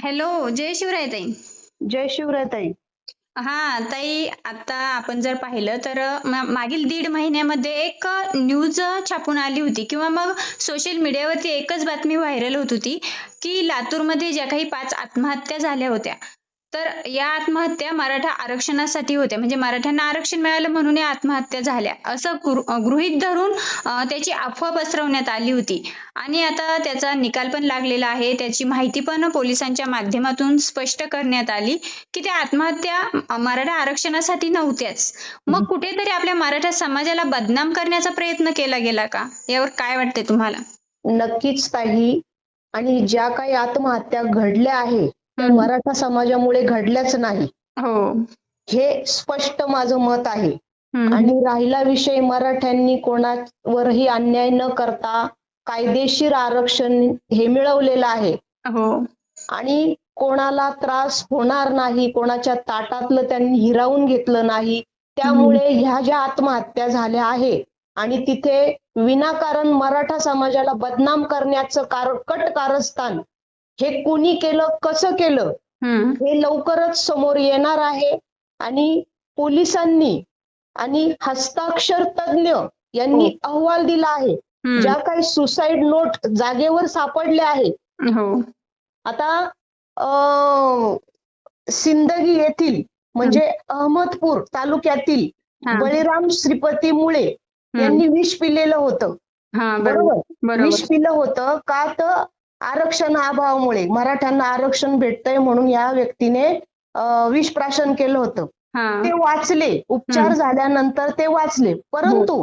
Hello जय शिवराय ताई. जय शिवराय ताई. हा ताई आता आपण जर पाहिलं तर मागील दीड महिन्यामध्ये एक न्यूज छापून आली होती किंवा मग सोशल मीडियावरती एकच बातमी व्हायरल होत होती की लातूरमध्ये ज्या काही पाच आत्महत्या झाल्या होत्या तर या आत्महत्या मराठा आरक्षणासाठी होत्या. म्हणजे मराठ्यांना आरक्षण मिळालं म्हणून या आत्महत्या झाल्या. असं गृहित गृहीत धरून त्याची अफवा पसरवण्यात आली होती. आणि आता त्याचा निकाल पण लागलेला आहे. त्याची माहिती पण पोलिसांच्या माध्यमातून स्पष्ट करण्यात आली की त्या आत्महत्या मराठा आरक्षणासाठी नव्हत्याच. मग कुठेतरी आपल्या मराठा समाजाला बदनाम करण्याचा प्रयत्न केला गेला का? यावर काय वाटते तुम्हाला? नक्कीच ताई. आणि ज्या काही आत्महत्या घडल्या आहेत मराठा समाजामुळे घडल्याच नाही. हो. हे स्पष्ट माझं मत आहे. आणि राहिला विषय मराठ्यांनी कोणावरही अन्याय न करता कायदेशीर आरक्षण हे मिळवलेलं आहे. हो. आणि कोणाला त्रास होणार नाही कोणाच्या ताटातलं त्यांनी हिरावून घेतलं नाही त्यामुळे ह्या ज्या आत्महत्या झाल्या आहे आणि तिथे विनाकारण मराठा समाजाला बदनाम करण्याचं कार कट कारस्थान हे कुणी केलं? कसं केलं. हे लवकरच समोर येणार आहे आणि पोलिसांनी आणि हस्ताक्षर तज्ञ यांनी अहवाल दिला आहे. ज्या काही सुसाईड नोट जागेवर सापडल्या आहेत. हो. आता सिंदगी येथील म्हणजे अहमदपूर तालुक्यातील हा. बळीराम श्रीपती मुळे. यांनी विष पिलेलं होतं. हा बरोबर? बरोबर. विष पिलं होतं का? तर आरक्षण अभावामुळे मराठ्यांना आरक्षण भेटतंय म्हणून या व्यक्तीने विष प्राशन केलं होतं. हा. ते वाचले. उपचार. झाल्यानंतर ते वाचले. परंतु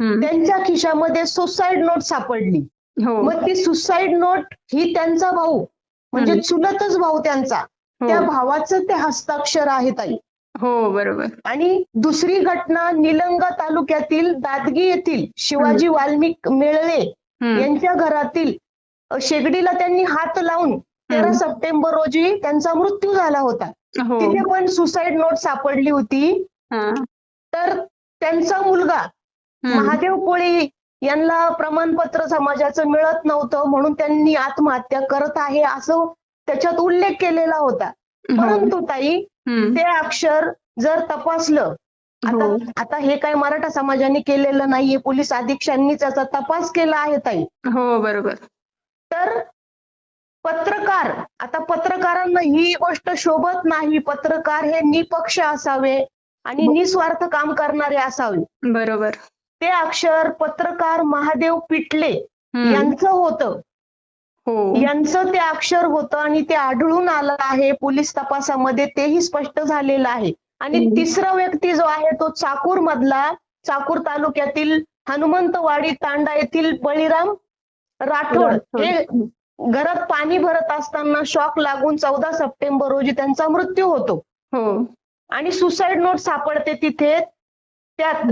हम्म. त्यांच्या खिशामध्ये सुसाईड नोट सापडली. हो. मग ती सुसाईड नोट ही त्यांचा भाऊ म्हणजे. चुलतच भाऊ त्यांचा. त्या हो भावाचं ते हस्ताक्षर आहे ताई. हो बरोबर. आणि दुसरी घटना निलंगा तालुक्यातील दादगी येथील शिवाजी वाल्मिक मेळळे. यांच्या घरातील शेगडीला त्यांनी हात लावून तेरा. सप्टेंबर रोजी त्यांचा मृत्यू झाला होता हो तिथे पण सुसाईड नोट सापडली होती तर त्यांचा मुलगा. महादेव कोळी यांना प्रमाणपत्र समाजाचं मिळत नव्हतं म्हणून त्यांनी आत्महत्या करत आहे असं त्याच्यात उल्लेख केलेला होता हो. परंतु ताई. ते अक्षर जर तपासलं आता हो. आता हे काही मराठा समाजाने केलेलं नाहीये पोलीस अधीक्षकांनी त्याचा तपास केला आहे ताई हो बरोबर तर पत्रकार आता पत्रकारांना ही गोष्ट शोभत नाही. पत्रकार हे निपक्ष असावे आणि निस्वार्थ काम करणारे असावे. बरोबर. ते अक्षर पत्रकार महादेव पिटले. यांचं होतं. हो. यांचं ते अक्षर होतं आणि ते आढळून आलं आहे पोलीस तपासामध्ये. तेही स्पष्ट झालेलं आहे. आणि. तिसरा व्यक्ती जो आहे तो चाकूर मधला चाकूर तालुक्यातील हनुमंतवाडी तांडा येथील बळीराम राठोड. हे घरात पाणी भरत असताना शॉक लागून चौदा सप्टेंबर रोजी त्यांचा मृत्यू होतो. हो. आणि सुसाईड नोट सापडते तिथे. त्यात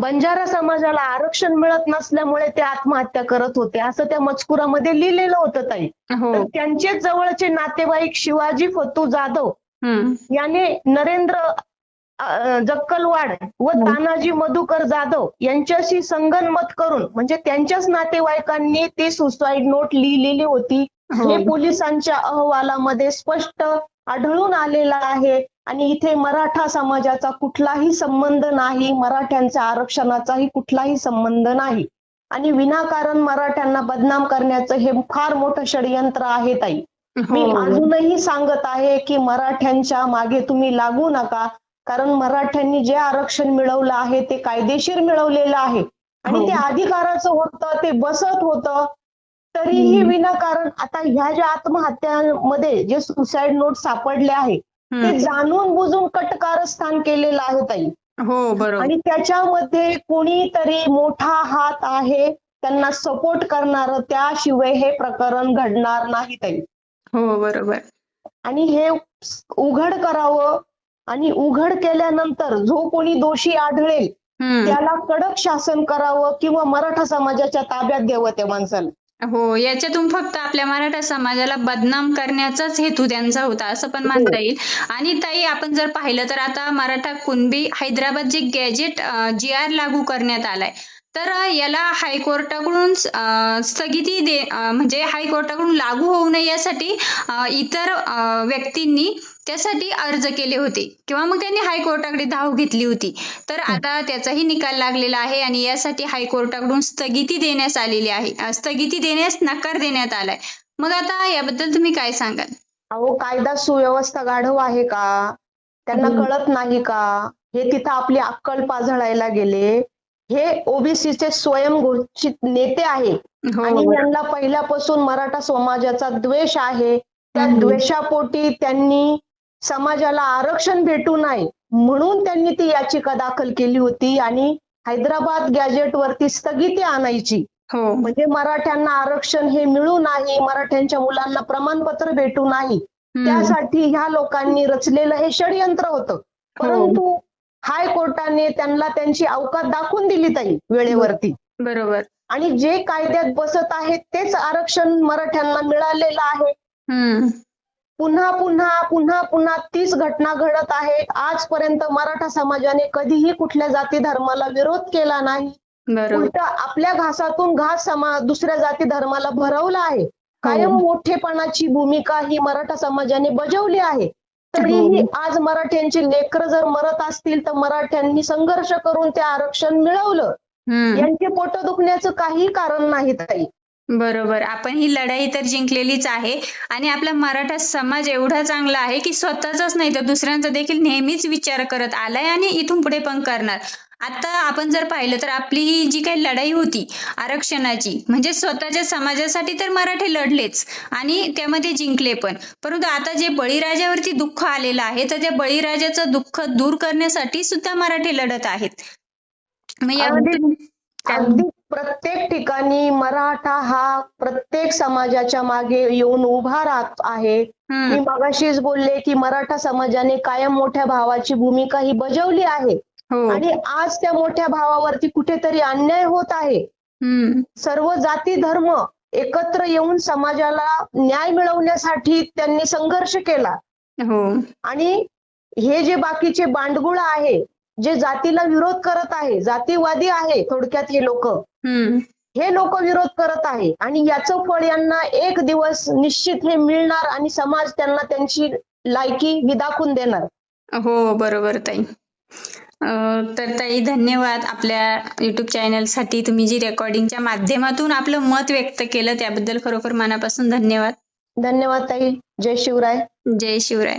बंजारा समाजाला आरक्षण मिळत नसल्यामुळे ते आत्महत्या करत होते. असं त्या मजकुरामध्ये लिहिलेलं होतं ताई. हो. त्यांचे जवळचे नातेवाईक शिवाजी फतू जाधव. याने नरेंद्र जक्कलवाड व. तानाजी मधुकर जाधव यांच्याशी संगनमत करून म्हणजे त्यांच्याच नातेवाईकांनी ती सुसाईड नोट लिहिलेली होती. हो. हे पोलिसांच्या अहवालामध्ये स्पष्ट आढळून आलेलं आहे. आणि इथे मराठा समाजाचा कुठलाही संबंध नाही मराठ्यांच्या आरक्षणाचाही कुठलाही संबंध नाही. आणि विनाकारण मराठ्यांना बदनाम करण्याचं हे फार मोठं षडयंत्र आहे ताई. मी हो. अजूनही सांगत आहे की मराठ्यांच्या मागे तुम्ही लागू नका. कारण मराठ्यांनी जे आरक्षण मिळवलं आहे ते कायदेशीर मिळवलेलं आहे आणि हो. ते अधिकाराचं होतं ते बसत होतं तरीही. विनाकारण आता ह्या ज्या आत्महत्यांमध्ये जे सुसाईड नोट सापडले आहे ते. जाणून बुजून कटकारस्थान केलेलं आहे ताई हो बरोबर आणि त्याच्यामध्ये कोणीतरी मोठा हात आहे त्यांना सपोर्ट करणार त्याशिवाय हे प्रकरण घडणार नाही ताई हो बरोबर आणि हे उघड करावं आणि उघड केल्यानंतर जो कोणी दोषी आढळेल. त्याला कडक शासन करावं किंवा मराठा समाजाच्या ताब्यात द्यावं त्या माणसाला. हो याच्यातून फक्त आपल्या मराठा समाजाला बदनाम करण्याचाच हेतू त्यांचा होता असं पण मानता येईल. आणि ताई आपण जर पाहिलं तर आता मराठा कुणबी हैदराबाद जे गॅजेट जी आर लागू करण्यात आलाय तर याला हायकोर्टाकडून स्थगिती दे म्हणजे हायकोर्टाकडून लागू होऊ नये यासाठी इतर व्यक्तींनी त्यासाठी अर्ज केले होते. किंवा मग त्यांनी हायकोर्टाकडे धाव घेतली होती. तर आता त्याचाही निकाल लागलेला आहे आणि यासाठी हायकोर्टाकडून स्थगिती देण्यास आलेली आहे. स्थगिती देण्यास नकार देण्यात आलाय. मग आता याबद्दल तुम्ही काय सांगाल? अहो कायदा सुव्यवस्था गाढव आहे का? त्यांना. कळत नाही का? हे तिथं आपली अक्कल पाझळायला गेले. हे ओबीसीचे स्वयंघोषित नेते आहे. हो आणि यांना पहिल्यापासून मराठा समाजाचा द्वेष आहे. त्या. द्वेषापोटी त्यांनी समाजाला आरक्षण भेटू नये म्हणून त्यांनी ती याचिका दाखल केली होती आणि हैदराबाद गॅजेट वरती स्थगिती आणायची. हो. म्हणजे मराठ्यांना आरक्षण हे मिळू नाही मराठ्यांच्या मुलांना प्रमाणपत्र भेटू नाही. त्यासाठी ह्या लोकांनी रचलेलं हे षडयंत्र होतं. परंतु हायकोर्टाने त्यांना त्यांची अवकात दाखवून दिली ताई वेळेवरती. बरोबर. आणि जे कायद्यात बसत आहे तेच आरक्षण मराठ्यांना मिळालेलं आहे. पुन्हा पुन्हा पुन्हा पुन्हा तीच घटना घडत आहे. आजपर्यंत मराठा समाजाने कधीही कुठल्या जाती धर्माला विरोध केला नाही. उलट आपल्या घासातून घास समा दुसऱ्या जाती धर्माला भरवला आहे. कायम मोठेपणाची भूमिका ही मराठा समाजाने बजावली आहे. तरीही आज मराठ्यांची लेकरं जर मरत असतील तर मराठ्यांनी संघर्ष करून ते आरक्षण मिळवलं. यांचे पोट दुखण्याचं काही कारण नाही ताई. बरोबर. आपण ही लढाई तर जिंकलेलीच आहे. आणि आपला मराठा समाज एवढा चांगला आहे की स्वतःचाच नाही तर दुसऱ्यांचा देखील नेहमीच विचार करत आलाय आणि इथून पुढे पण करणार. आता आपण जर पाहिलं तर आपली ही जी काही लढाई होती आरक्षणाची म्हणजे स्वतःच्या समाजासाठी तर मराठे लढलेच आणि त्यामध्ये जिंकले पण. परंतु आता जे बळीराजावरती दुःख आलेलं आहे तर त्या बळीराजाचं दुःख दूर करण्यासाठी सुद्धा मराठे लढत आहेत. मग काय- अगदी प्रत्येक ठिकाणी मराठा हा प्रत्येक समाजाच्या मागे येऊन उभा राहत आहे. मी मगाशीच बोलले की मराठा समाजाने कायम मोठ्या भावाची भूमिका ही बजावली आहे. हो. आणि आज त्या मोठ्या भावावरती कुठेतरी अन्याय होत आहे. सर्व जाती धर्म एकत्र येऊन समाजाला न्याय मिळवण्यासाठी त्यांनी संघर्ष केला. हो. आणि हे जे बाकीचे बांडगुळ आहे जे जातीला विरोध करत आहे जातीवादी आहे थोडक्यात हे लोक. हम्म. हे लोक विरोध करत आहे. आणि याचं फळ यांना एक दिवस निश्चित हे मिळणार आणि समाज त्यांना त्यांची लायकी ही दाखवून देणार. हो बरोबर ताई. तर ताई धन्यवाद आपल्या युट्यूब चॅनलसाठी तुम्ही जी रेकॉर्डिंगच्या माध्यमातून आपलं मत व्यक्त केलं त्याबद्दल खरोखर मनापासून धन्यवाद. धन्यवाद ताई. जय शिवराय. जय शिवराय.